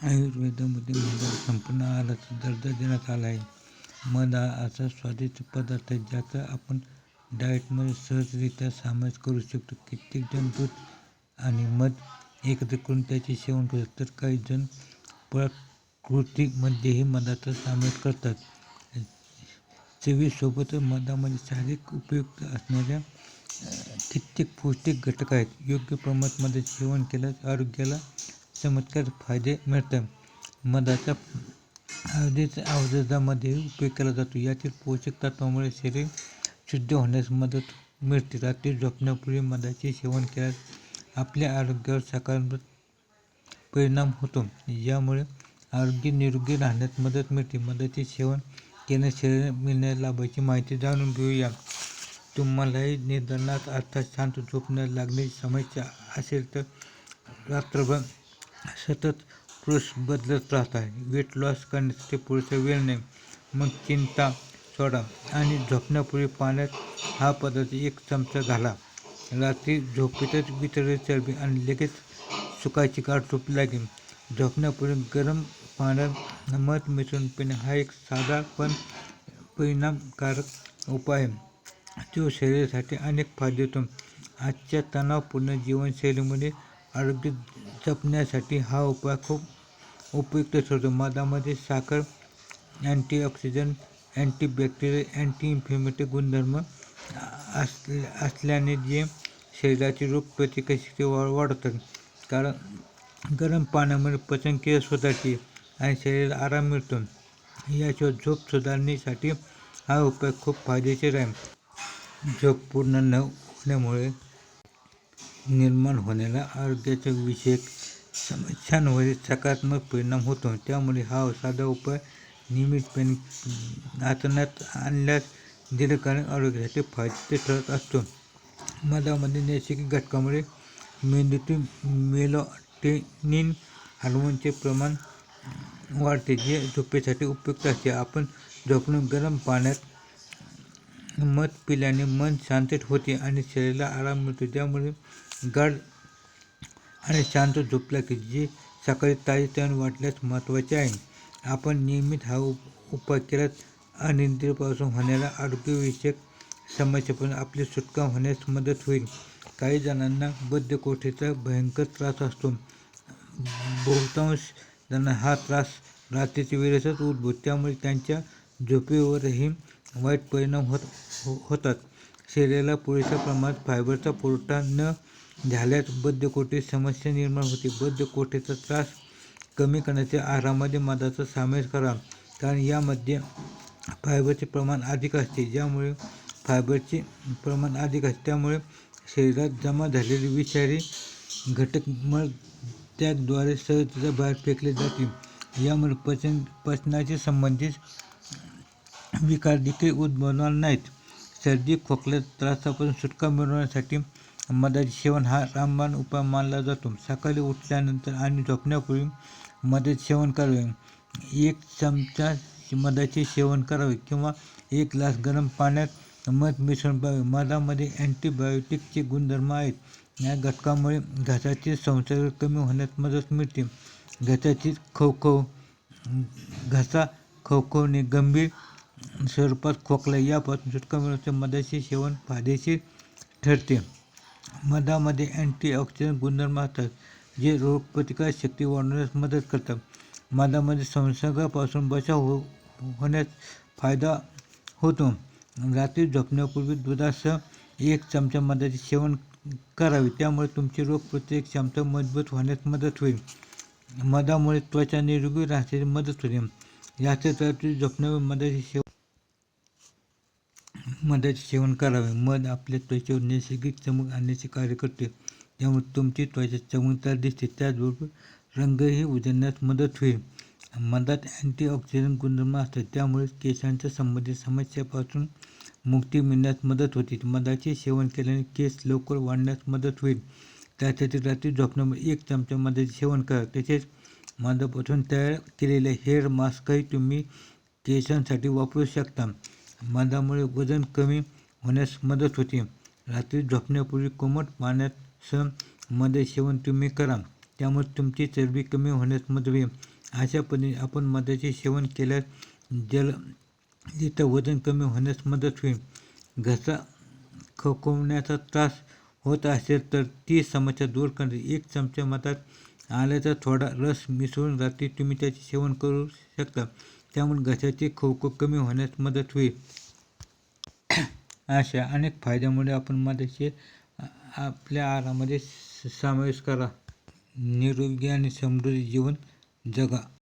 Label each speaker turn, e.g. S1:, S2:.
S1: आयुर्वेदामध्ये मधाला संपूर्ण आहाराचा दर्जा देण्यात आला आहे. मध हा असा स्वादिष्ट पदार्थ आहे ज्याचा आपण डाएटमध्ये सहजरित्या समावेश करू शकतो. कित्येक जण दूध आणि मध एकत्र करून त्याचे सेवन करतात. तर काही जण प्रकृतीमध्येही मधाचा समावेश करतात. चवीसोबतच मधामध्ये शारीरिक उपयुक्त असणाऱ्या कित्येक पौष्टिक घटक आहेत. योग्य प्रमाणात मधाचे सेवन केल्यास आरोग्याला चमत्कार फायदे मिळतात मधाचा हळदीच औषधामध्ये उपयोग केला जातो. यातील पोषक तत्वामुळे शरीर शुद्ध होण्यास मदत मिळते. रात्री झोपण्यापूर्वी मधाचे सेवन केल्यास आपल्या आरोग्यावर सकारात्मक परिणाम होतो. यामुळे आरोग्य निरोगी राहण्यास मदत मिळते. मधाचे सेवन केल्याने शरीर मिळणाऱ्या लाभाची माहिती जाणून घेऊया. तुम्हालाही निदानात अर्थात शांत झोपण्यास लागण्याची समस्या असेल तर रात्रभर सतत पुरुष बदलत राहता वेट लॉस करण्यासाठी पुरेसा वेळ नाही. मग चिंता सोडा आणि झोपण्यापूर्वी पाण्यात हा पदार्थ एक चमचा घाला. रात्री झोपेतच वितरित चरबी आणि लगेच सुकायची गाठ झोप लागेल. झोपण्यापूर्वी गरम पाण्यात मध मिसळून पिणे हा एक साधा पण परिणामकारक उपाय आहे. तो शरीरासाठी अनेक फायदे होतो. आजच्या तणावपूर्ण जीवनशैलीमध्ये आरोग्य जपण्यासाठी हा उपाय खूप उपयुक्त ठरतो. मधामध्ये साखर अँटीऑक्सिडंट अँटीबॅक्टेरियल अँटी इन्फ्लेमेटरी गुणधर्म असल्या असल्याने जे शरीराची रोगप्रतिकारशक्ती वा वाढतात कारण गरम पाण्यामुळे पचनक्रिया सुधारते आणि शरीर आराम मिळतो. याशिवाय झोप सुधारण्यासाठी हा उपाय खूप फायदेशीर आहे. झोप पूर्ण न होण्यामुळे निर्माण होणाऱ्या आरोग्याच्या विषयक समस्यांवर सकारात्मक परिणाम होतो. त्यामुळे हा साधा उपाय नियमितपणे आचरणात आणल्यास दीर्घकालीन आरोग्यासाठी फायदेशीर ठरत असतो. मधामध्ये नैसर्गिक घटकामुळे मेंदूतील मेलॉटेनिन हार्मोनचे प्रमाण वाढते जे झोपेसाठी उपयुक्त असते. आपण झोपून गरम पाण्यात मध पिल्याने मन शांत होते आणि शरीराला आराम मिळतो. त्यामुळे गाढ आणि शांत झोपला की जे सकाळी ताजेतवाने वाटल्यास महत्त्वाचे आहे. आपण नियमित हा उप उपाय केल्यास अनिद्रेपासून होणाऱ्या आरोग्यविषयक समस्येपासून आपली सुटका होण्यास मदत होईल. काही जणांना बद्धकोठेचा भयंकर त्रास असतो. बहुतांश जणांना हा त्रास रात्रीच्या वेळेसच उद्भवतो. त्यामुळे त्यांच्या झोपेवरही वाईट परिणाम होत हो होतात. शरीराला पुरेशा प्रमाणात फायबरचा पुरवठा न झाल्यास बद्धकोष्ठेची समस्या निर्माण होते. बद्धकोष्ठेचा त्रास कमी करण्याच्या आहारामध्ये मधाचा समावेश करा कारण यामध्ये फायबरचे प्रमाण अधिक असते. ज्यामुळे फायबरचे प्रमाण अधिक असते. त्यामुळे शरीरात जमा झालेले विषारी घटक मळ त्याद्वारे सहजतेच्या बाहेर फेकले जातील यामुळे पचन पचनाशी संबंधित विकार देखील उद्भवणार नाहीत. सर्दी खोकल्या त्रासापासून सुटका मिळवण्यासाठी मधाचे सेवन हा रामबाण उपाय मानला जातो. सकाळी उठल्यानंतर आणि झोपण्यापूर्वी मधाचे सेवन करावे. एक चमचा मधाचे सेवन करावे किंवा एक ग्लास गरम पाण्यात मध मिसळून पावे मधामध्ये अँटीबायोटिकचे गुणधर्म आहेत. या घटकामुळे घसाचे संसर्ग कमी होण्यास मदत मिळते. घसाची खवखव घसा खवखवणे गंभीर स्वरूपात खोकला यापासून सुटका मिळवते मधाचे सेवन फायदेशीर ठरते. मधामध्ये अँटीऑक्सिडंट गुणधर्म असतात जे रोगप्रतिकार शक्ती वाढवण्यास मदत करतात. मधामध्ये संसर्गापासून बचाव हो होण्यास फायदा होतो. रात्री झोपण्यापूर्वी दुधासह एक चमचा मधाचे सेवन करावे त्यामुळे तुमची रोगप्रतिकारक क्षमता मजबूत होण्यास मदत होईल. मधामुळे त्वचा निरोगी राहण्यास मदत होते. याचाच रात्री झोपण्यावर मधाचे सेवन मधाचे सेवन करावे. मध आपल्या त्वचेवर नैसर्गिक चमक आणण्याचे कार्य करते. त्यामुळे तुमची त्वचा चमकदार दिसते. त्याचबरोबर रंगही उजळण्यास मदत होईल. मधात अँटीऑक्सिडंट गुणधर्म असतात. त्यामुळे केसांच्या संबंधित समस्यापासून मुक्ती मिळण्यास मदत होते. मधाचे सेवन केल्याने केस लवकर वाढण्यास मदत होईल. त्यासाठी रात्री झोपण्यामुळे एक चमचा मधाचे सेवन करा. तसेच मधापासून तयार केलेले हेअर मास्कही तुम्ही केसांसाठी वापरू शकता. मधामुळे वजन कमी होण्यास मदत होते. रात्री झोपण्यापूर्वी कोमट पाण्यात सण मध सेवन तुम्ही करा. त्यामुळे तुमची चरबी कमी होण्यास मदत होईल. अशा पद्धतीने आपण मधाचे सेवन केल्यास जल तिथं वजन कमी होण्यास मदत होईल. घसा खवखवण्याचा त्रास होत असेल तर ती समस्या दूर करणे एक चमचा मधात आल्याचा थोडा रस मिसळून रात्री तुम्ही त्याचे सेवन करू शकता. त्यामुळे घशाचे खवखव कमी होण्यास मदत होईल. अशा अनेक फायद्यामुळे आपण मधाचे आपल्या आहारामध्ये समावेश करा. निरोगी आणि समृद्धी जीवन जगा.